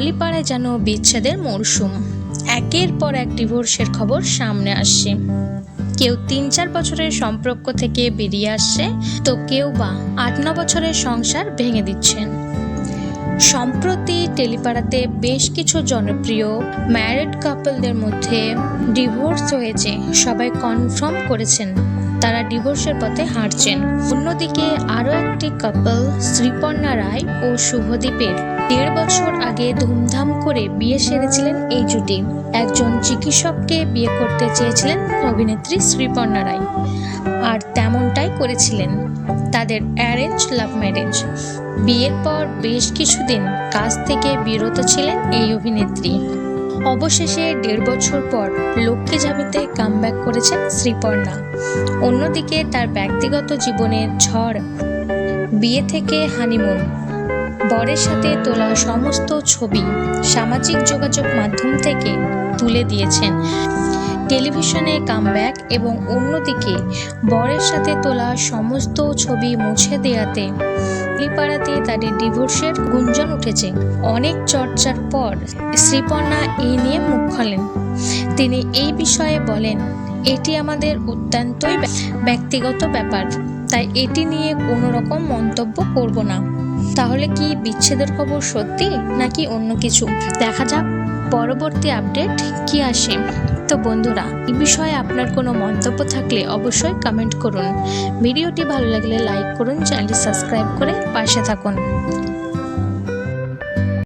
টলিপাড়ায় যেন বিচ্ছেদের মরশুম। একের পর এক ডিভোর্সের খবর সামনে আসছে। কেউ তিন চার বছরের সম্পর্ক থেকে বেরিয়ে আসছে, তো কেউ বা আট ন বছরের সংসার ভেঙে দিচ্ছেন সম্প্রতি টেলিপাড়াতে বেশ কিছু জনপ্রিয় ম্যারিড কাপলদের মধ্যে ডিভোর্স হয়েছে সবাই কনফার্ম করেছেন, তারা ডিভোর্সের পথে হাঁটছেন। অন্যদিকে আরও একটি কাপল শ্রীপর্ণা রায় ও শুভদীপের দেড় বছর আগে ধুমধাম করে বিয়ে সেরেছিলেন এই জুটি। একজন চিকিৎসককে বিয়ে করতে চেয়েছিলেন অভিনেত্রী শ্রীপর্ণা রায়। আর তেমনটাই করেছিলেন তাদের অ্যারেঞ্জ লাভ ম্যারেজ। বিয়ের পর বেশ কিছুদিন কাজ থেকে বিরত ছিলেন এই অভিনেত্রী। অবশেষে দেড় বছর পর লক্ষ্মী ঝামিতে কামব্যাক করেছেন শ্রীপর্ণা। অন্যদিকে তার ব্যক্তিগত জীবনের ঝড়, বিয়ে থেকে হানিমুন বরের সাথে তোলা সমস্ত ছবি সামাজিক যোগাযোগ মাধ্যম থেকে তুলে দিয়েছেন। টেলিভিশনে কামব্যাক এবং অন্যদিকে বরের সাথে তোলা সমস্ত ছবি মুছে দেয়াতে পাড়াতে তাদের ডিভোর্সের গুঞ্জন উঠেছে। অনেক চর্চার পর শ্রীপর্ণা এই নিয়ে মুখ খোলেন। তিনি এই বিষয়ে বলেন, এটি আমাদের অত্যন্তই ব্যক্তিগত ব্যাপার। তাই এটি নিয়ে কোনো রকম মন্তব্য করব না। তাহলে কি বিচ্ছেদের খবর সত্যি, নাকি অন্য কিছু? দেখা যাক। পরবর্তী আপডেট কি আসে? তো বন্ধুরা, এই বিষয়ে আপনার কোনো মন্তব্য থাকলে অবশ্যই কমেন্ট করুন। ভিডিওটি ভালো লাগলে লাইক করুন চ্যানেলটি সাবস্ক্রাইব করে পাশে থাকুন।